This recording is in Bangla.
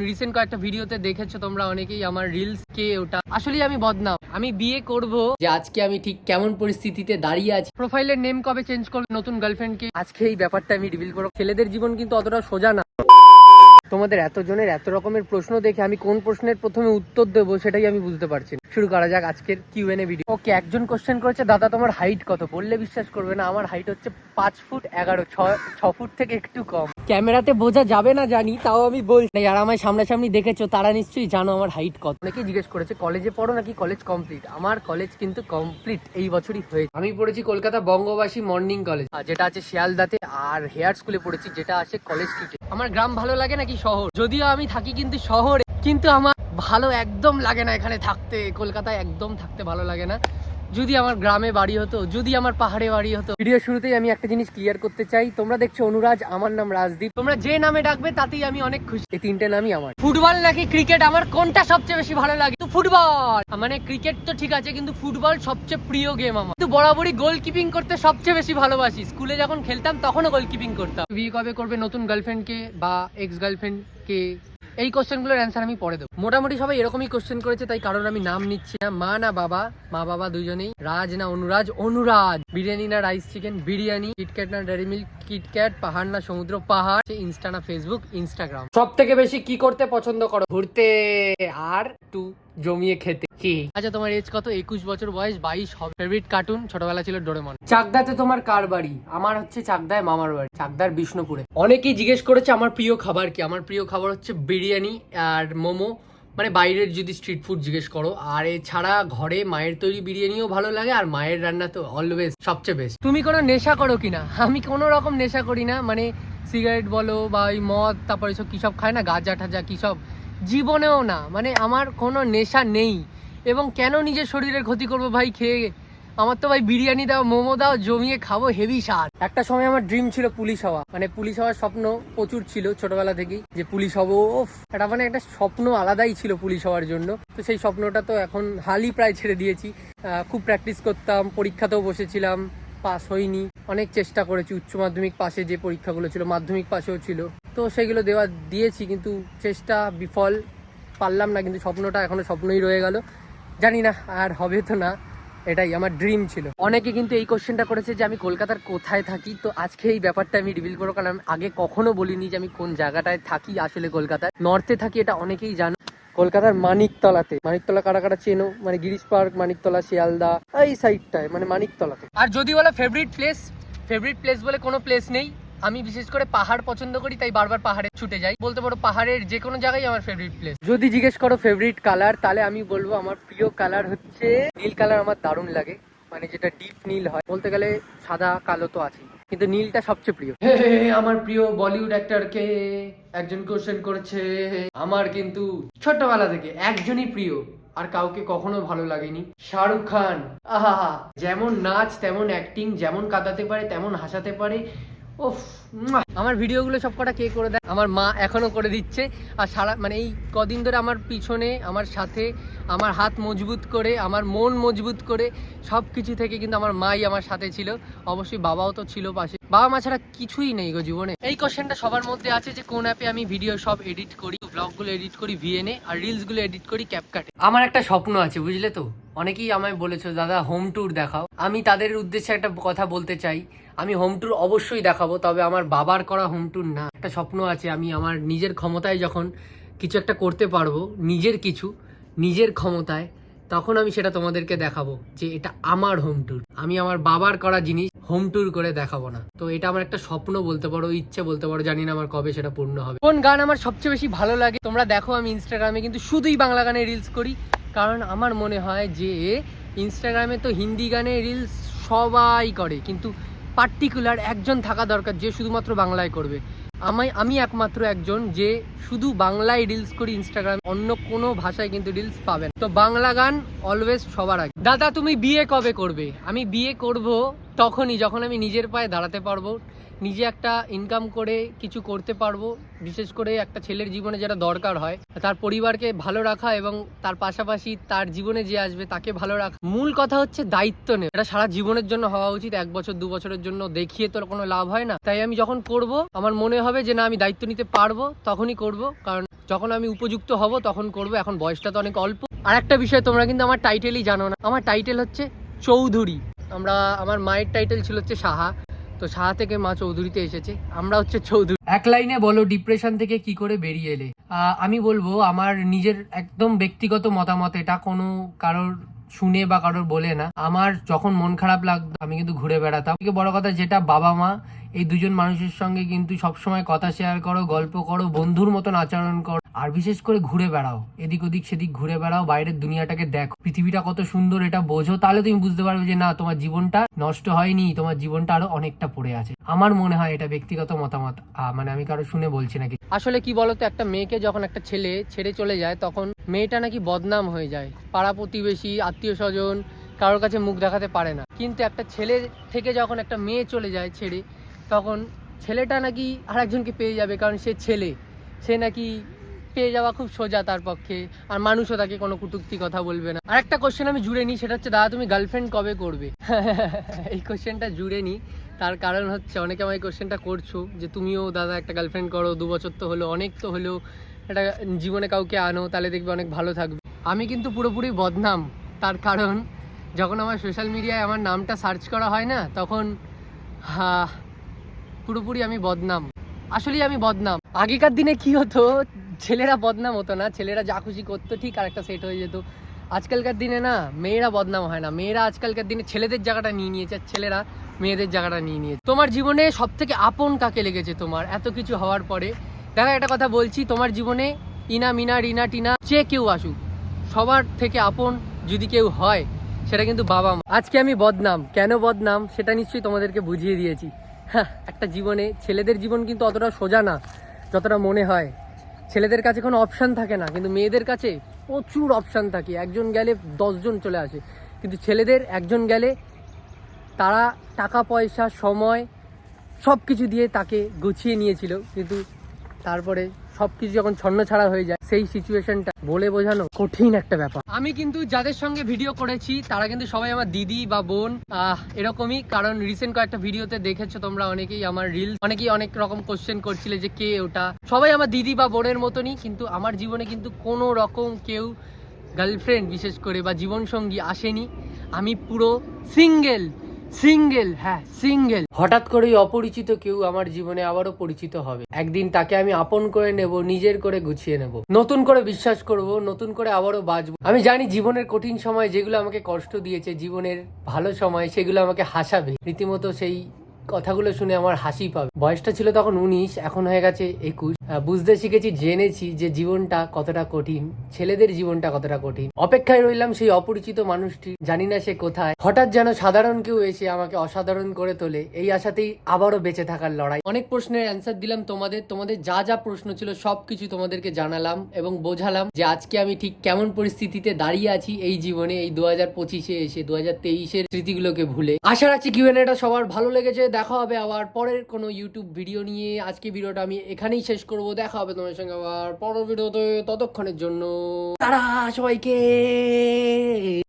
রিসেন্ট কয়েকটা ভিডিওতে দেখেছ তোমরা অনেকেই আমার রিলস কে, ওটা আসলে আমি বদনাম। আমি বিয়ে করব। যে আজকে আমি ঠিক কেমন পরিস্থিতিতে দাঁড়িয়ে আছি। প্রোফাইলের নেম কবে চেঞ্জ করব নতুন গার্লফ্রেন্ড কে? আজকে এই ব্যাপারটা আমি রিভিল করব। ছেলেদের জীবন কিন্তু অতটা সোজা না। তোমাদের এতজনের এত রকমের প্রশ্ন দেখে আমি কোন প্রশ্নের প্রথমে উত্তর দেবো সেটাই আমি বুঝতে পারছি শুরু করা যাক আজকের কিউএনএ ভিডিও ওকে, একজন কোশ্চেন করেছে, দাদা, তোমার হাইট কত? বললে বিশ্বাস করবে না, আমার হাইট হচ্ছে পাঁচ ফুট এগারো, ছ ফুট থেকে একটু কম। ক্যামেরাতে বোঝা যাবে না জানি, তাও আমি বলছি যারা আমায় সামনাসামনি দেখেছ, তারা নিশ্চয়ই জানো আমার হাইট কত। অনেকেই জিজ্ঞেস করেছে, কলেজে পড়ো নাকি কলেজ কমপ্লিট আমার কলেজ কিন্তু কমপ্লিট এই বছরই হয়েছে। আমি পড়েছি কলকাতা বঙ্গবাসী মর্নিং কলেজ যেটা আছে শিয়ালদাতে, আর হেয়ার স্কুলে পড়েছি, যেটা আছে কলেজ স্ট্রিটে আমার গ্রাম ভালো লাগে নাকি শহর? যদিও আমি থাকি কিন্তু শহরে, কিন্তু আমার ভালো একদম লাগে না এখানে থাকতে। কলকাতায় একদম থাকতে ভালো লাগে না। যদি আমার গ্রামে বাড়ি হতো, যদি আমার পাহাড়ে বাড়ি হতো। ভিডিও শুরুতেই আমি একটা জিনিস ক্লিয়ার করতে চাই। তোমরা দেখছ অনুরাজ, আমার নাম রাজদীপ। তোমরা যে নামে ডাকবে, তাতেই আমি অনেক খুশি। এই তিনটে নামই আমার। ফুটবল নাকি ক্রিকেট আমার কোনটা সবচেয়ে বেশি ভালো লাগে? ফুটবল! মানে ক্রিকেট তো ঠিক আছে, কিন্তু ফুটবল সবচেয়ে প্রিয় গেম আমার। কিন্তু বরাবরই গোলকিপিং করতে সবচেয়ে বেশি ভালোবাসি। স্কুলে যখন খেলতাম, তখনও গোলকিপিং করতাম। বিয়ে কবে করবে নতুন গার্লফ্রেন্ডকে বা এক্স গার্লফ্রেন্ডকে এই কোশ্চেনগুলোর অ্যান্সার আমি পরে দেবো। মোটামুটি সবাই এরকমই কোশ্চেন করেছে, তাই কারণ আমি নাম নিচ্ছি না। মা না বাবা, মা বাবা দুজনেই। রাজ না অনুরাজ অনুরাজ। বিরিয়ানি না রাইস চিকেন বিরিয়ানি। কিটক্যাট না ডেরি মিল্ক কিটক্যাট পাহাড় না সমুদ্র, পাহাড়। ইনস্টা না ফেসবুক ইনস্টাগ্রাম সব থেকে বেশি কি করতে পছন্দ করো? ঘুরতে। আর টু জমিয়ে খেতে। কি? আচ্ছা তোমার এজ কত? একুশ বছর বয়স বাইশ হবে। ফেভারিট কার্টুন ছোটবেলা ছিল ডোরেমন চাকদাতে তোমার কার বাড়ি? আমার হচ্ছে চাকদায় মামার বাড়ি চাকদার বিষ্ণুপুরে। অনেকেই জিজ্ঞেস করেছে আমার প্রিয় খাবার কি? আমার প্রিয় খাবার হচ্ছে বিরিয়ানি আর মোমো। মানে বাইরের যদি স্ট্রিট ফুড জিজ্ঞেস করো আর এছাড়া ঘরে মায়ের তৈরি বিরিয়ানিও ভালো লাগে আর মায়ের রান্না তো অলওয়েজ সবচেয়ে বেস্ট তুমি কোনো নেশা করো কিনা আমি কোনো রকম নেশা করি না। মানে সিগারেট বলো বা ওই মদ তারপরে সব কী সব খায় না? গাঁজা ঠাজা কী সব? জীবনেও না মানে আমার কোনো নেশা নেই। এবং কেন নিজের শরীরের ক্ষতি করব ভাই খেয়ে? আমার তো ভাই বিরিয়ানি দাও, মোমো দাও, জমিয়ে খাব হেভি স্বাদ একটা সময় আমার ড্রিম ছিল পুলিশ হওয়া। মানে পুলিশ হওয়ার স্বপ্ন প্রচুর ছিল ছোটবেলা থেকেই, যে পুলিশ হব এটা মানে একটা স্বপ্ন আলাদাই ছিল পুলিশ হওয়ার জন্য। তো সেই স্বপ্নটা তো এখন হালই প্রায় ছেড়ে দিয়েছি। খুব প্র্যাকটিস করতাম, পরীক্ষাতেও বসেছিলাম পাস হইনি। অনেক চেষ্টা করেছি, উচ্চ মাধ্যমিক পাশে যে পরীক্ষাগুলো ছিল, মাধ্যমিক পাশেও ছিল। তো সেগুলো দেওয়া দিয়েছি, কিন্তু চেষ্টা বিফল। পারলাম না, কিন্তু স্বপ্নটা এখনও স্বপ্নই রয়ে গেল। জানি না আর হবে তো না, এটাই আমার ড্রিম ছিল। অনেকে কিন্তু এই কোশ্চেনটা করেছে যে আমি কলকাতার কোথায় থাকি, তো আজকে এই ব্যাপারটা আমি রিভিল করব, কারণ আমি আগে কখনো বলিনি যে আমি কোন জায়গাটায় থাকি আসলে কলকাতায়। নর্থে থাকি, এটা অনেকেই জানো। কলকাতার মানিকতলাতে। মানিকতলা কারা কারা চেনো? মানে গিরিশ পার্ক, মানিকতলা, শিয়ালদা, এই সাইডটায় মানে মানিকতলাতে। আর যদি বলো ফেভারিট প্লেস ফেভারিট প্লেস বলে কোনো প্লেস নেই। আমি বিশেষ করে পাহাড় পছন্দ করি, তাই বারবার পাহাড়ে ছুটে যাই। বলতে পারো, পাহাড়ের যে কোনো জায়গায় আমার ফেভারিট প্লেস যদি জিজ্ঞেস করো ফেভারিট কালার তাহলে আমি বলব আমার প্রিয় কালার হচ্ছে নীল কালার আমার দারুণ লাগে। মানে যেটা ডিপ নীল হয়। বলতে গেলে সাদা, কালো তো আছে কিন্তু নীলটা সবচেয়ে প্রিয়। আমার প্রিয় বলিউড অ্যাক্টরকে একজন কোশ্চেন করেছে। আমার কিন্তু ছোটবেলা থেকে একজনই প্রিয়। আর কাউকে কখনো ভালো লাগেনি। শাহরুখ খান। আহা যেমন নাচ, তেমন অ্যাক্টিং যেমন কাঁদাতে পারে, তেমন হাসাতে পারে। ওফ। আমার ভিডিওগুলো সব কটা কে করে দেয় আমার মা এখনও করে দিচ্ছে। আর সারা মানে এই কদিন ধরে আমার পিছনে, আমার সাথে, আমার হাত মজবুত করে, আমার মন মজবুত করে সব কিছু থেকে কিন্তু আমার মাই আমার সাথে ছিল। অবশ্যই বাবাও তো ছিল পাশে। বাবা মা ছাড়া কিছুই নেই গো জীবনে। এই কোশ্চেনটা সবার মধ্যে আছে যে কোন অ্যাপে আমি ভিডিও সব এডিট করি ব্লগগুলো এডিট করি ভিএনএ আর রিলসগুলো এডিট করি ক্যাপকাটে আমার একটা স্বপ্ন আছে, বুঝলে তো? অনেকেই আমায় বলেছ, দাদা হোম ট্যুর দেখাও। আমি তাদের উদ্দেশ্যে একটা কথা বলতে চাই। আমি হোম ট্যুর অবশ্যই দেখাবো, তবে আমার বাবার করা হোম ট্যুর না। একটা স্বপ্ন আছে, আমি আমার নিজের ক্ষমতায় যখন কিছু একটা করতে পারব, নিজের কিছু, নিজের ক্ষমতায় তখন আমি সেটা তোমাদেরকে দেখাবো যে এটা আমার হোম ট্যুর আমি আমার বাবার করা জিনিস হোম ট্যুর করে দেখাবো না। তো এটা আমার একটা স্বপ্ন বলতে পারো, ইচ্ছে বলতে পারো, জানি না আমার কবে সেটা পূর্ণ হবে। কোন গান আমার সবচেয়ে বেশি ভালো লাগে? তোমরা দেখো আমি ইনস্টাগ্রামে কিন্তু শুধুই বাংলা গানে রিলস করি, কারণ আমার মনে হয় যে ইনস্টাগ্রামে তো হিন্দি গানে রিলস সবাই করে, কিন্তু পার্টিকুলার একজন থাকা দরকার যে শুধুমাত্র বাংলায় করবে। আমায়, আমি একমাত্র একজন যে শুধু বাংলায় রিলস করি ইনস্টাগ্রাম অন্য কোনো ভাষায় কিন্তু রিলস পাবেন তো বাংলা গান অলওয়েজ সবার আগে। দাদা, তুমি বিয়ে কবে করবে? আমি বিয়ে করব তখনই, যখন আমি নিজের পায়ে দাঁড়াতে পারব। নিজে একটা ইনকাম করে কিছু করতে পারব, বিশেষ করে একটা ছেলের জীবনে যেটা দরকার হয়, তার পরিবারকে ভালো রাখা এবং তার পাশাপাশি তার জীবনে যে আসবে তাকে ভালো রাখা। মূল কথা হচ্ছে দায়িত্ব নেই এটা সারা জীবনের জন্য হওয়া উচিত, এক বছর, দু বছরের জন্য দেখিয়ে তো কোনো লাভ হয় না। তাই আমি যখন করব, আমার মনে হবে যে না, আমি দায়িত্ব নিতে পারব, তখনই করব। কারণ যখন আমি উপযুক্ত হব, তখন করব। এখন বয়সটা তো অনেক অল্প। আর একটা বিষয় তোমরা কিন্তু আমার টাইটেলই জানো না। আমার টাইটেল হচ্ছে চৌধুরী। আমরা, আমার মায়ের টাইটেল ছিল হচ্ছে সাহা। তো সাহা থেকে মা চৌধুরীতে এসেছে। আমরা হচ্ছে চৌধুরী। এক লাইনে বলো ডিপ্রেশন থেকে কি করে বেরিয়ে এলে? আমি বলব, আমার নিজের একদম ব্যক্তিগত মতামত, এটা কোনো কারোর শুনে বা কারোর বলে না। আমার যখন মন খারাপ লাগতো, আমি কিন্তু ঘুরে বেড়াতাম। বড় কথা, যেটা বাবা মা এই দুজন মানুষের সঙ্গে কিন্তু সবসময় কথা শেয়ার করো, গল্প করো, বন্ধুর মতন আচরণ করো। আর বিশেষ করে ঘুরে বেড়াও। এদিক ওদিক সেদিক ঘুরে বেড়াও, বাইরের দুনিয়াটাকে দেখো। পৃথিবীটা কত সুন্দর, এটা বোঝো। তাহলে তুমি বুঝতে পারবে যে, না, তোমার জীবনটা নষ্ট হয়নি, তোমার জীবনটা আরও অনেকটা পড়ে আছে। আমার মনে হয় এটা ব্যক্তিগত মতামত। মানে আমি কারও শুনে বলছি নাকি? আসলে কি বলতো, একটা মেয়েকে যখন একটা ছেলে ছেড়ে চলে যায়, তখন মেয়েটা নাকি বদনাম হয়ে যায়। পাড়া প্রতিবেশী, আত্মীয় স্বজন, কারোর কাছে মুখ দেখাতে পারে না। কিন্তু একটা ছেলে থেকে যখন একটা মেয়ে চলে যায় ছেড়ে তখন ছেলেটা নাকি আরেকজনকে পেয়ে যাবে, কারণ সে ছেলে। সে নাকি পেয়ে যাওয়া খুব সোজা তার পক্ষে, আর মানুষও তাকে কোনো কুটুক্তি কথা বলবে না। আর একটা কোশ্চেন আমি জুড়ে নিই, সেটা হচ্ছে, দাদা তুমি গার্লফ্রেন্ড কবে করবে? এই কোশ্চেনটা জুড়ে নিই, তার কারণ হচ্ছে, অনেকে আমার এই কোশ্চেনটা করছ, যে তুমিও দাদা একটা গার্লফ্রেন্ড করো, দু বছর তো হলো, অনেক তো হলো এটা জীবনে কাউকে আনো, তাহলে দেখবে অনেক ভালো থাকবে। আমি কিন্তু পুরোপুরি বদনাম, তার কারণ যখন আমার সোশ্যাল মিডিয়ায় আমার নামটা সার্চ করা হয় না, তখন, হা পুরোপুরি আমি বদনাম। আসলেই আমি বদনাম। আগেকার দিনে কি হতো, ছেলেরা বদনাম হতো না, ছেলেরা যা খুশি করতো, ঠিক আর একটা সেট হয়ে যেত। আজকালকার দিনে না, মেয়েরা বদনাম হয় না। মেয়েরা আজকালকার দিনে ছেলেদের জায়গাটা নিয়ে নিয়েছে, আর ছেলেরা মেয়েদের জায়গাটা নিয়ে নিয়েছে। তোমার জীবনে সব থেকে আপন কাকে লেগেছে তোমার? এত কিছু হওয়ার পরে। দেখো, একটা কথা বলছি, তোমার জীবনে ইনা, মিনা, রিনা, টিনা, যে কেউ আসুক, সবার থেকে আপন যদি কেউ হয়, সেটা কিন্তু বাবা মা। আজকে আমি বদনাম। কেন বদনাম? সেটা নিশ্চয়ই তোমাদেরকে বুঝিয়ে দিয়েছি। হ্যাঁ একটা জীবনে ছেলেদের জীবন কিন্তু অতটা সোজা না, যতটা মনে হয়। ছেলেদের কাছে কোনো অপশান থাকে না, কিন্তু মেয়েদের কাছে প্রচুর অপশান থাকে। একজন গেলে দশজন চলে আসে। কিন্তু ছেলেদের একজন গেলে তারা টাকা, পয়সা, সময় সব কিছু দিয়ে তাকে গুছিয়ে নিয়েছিল। কিন্তু তারপরে সব কিছু যখন ছন্ন ছাড়া হয়ে যায় সেই সিচুয়েশনটা বলে বোঝানো কঠিন একটা ব্যাপার। আমি কিন্তু যাদের সঙ্গে ভিডিও করেছি, তারা কিন্তু সবাই আমার দিদি বা বোন। এরকমই, কারণ রিসেন্ট কয়েকটা ভিডিওতে দেখেছ তোমরা অনেকেই আমার রিল অনেকেই অনেক রকম কোশ্চেন করছিলে যে কে ওটা। সবাই আমার দিদি বা বোনের মতনই, কিন্তু আমার জীবনে কিন্তু কোনো রকম কেউ গার্লফ্রেন্ড বিশেষ করে বা জীবনসঙ্গী আসেনি। আমি পুরো সিঙ্গেল সিঙ্গেল হ্যাঁ সিঙ্গেল হঠাৎ করেই অপরিচিত কেউ আমার জীবনে আবারও পরিচিত হবে। একদিন তাকে আমি আপন করে নেব, নিজের করে গুছিয়ে নেব। নতুন করে বিশ্বাস করব, নতুন করে আবারও বাঁচবো। আমি জানি জীবনের কঠিন সময় যেগুলো আমাকে কষ্ট দিয়েছে, জীবনের ভালো সময় সেগুলো আমাকে হাসাবে। রীতিমতো সেই কথাগুলো শুনে আমার হাসি পাবে। বয়সটা ছিল তখন উনিশ, এখন হয়ে গেছে একুশ। বুঝতে শিখেছি, জেনেছি যে জীবনটা কতটা কঠিন, ছেলেদের জীবনটা কতটা কঠিন। অপেক্ষায় রইলাম সেই অপরিচিত মানুষটি, জানি না সে কোথায়। হঠাৎ যেন সাধারণ কেউ এসে আমাকে অসাধারণ করে তোলে। এই আশাতেই আবারও বেঁচে থাকার লড়াই। অনেক প্রশ্নের অ্যান্সার দিলাম তোমাদের। তোমাদের যা যা প্রশ্ন ছিল সবকিছু তোমাদেরকে জানালাম এবং বোঝালাম যে আজকে আমি ঠিক কেমন পরিস্থিতিতে দাঁড়িয়ে আছি এই জীবনে, এই দু হাজার পঁচিশে এসে দু হাজার তেইশের স্মৃতিগুলোকে ভুলে। আশা রাখছি কিউএনএটা সবার ভালো লেগেছে। দেখা হবে আবার পরের কোনো ইউটিউব ভিডিও নিয়ে। আজকে ভিডিওটা আমি এখানেই শেষ করব দেখা হবে তোমার সঙ্গে আবার। পরের ভিডিওতে ততক্ষণের জন্য। তারা সবাইকে।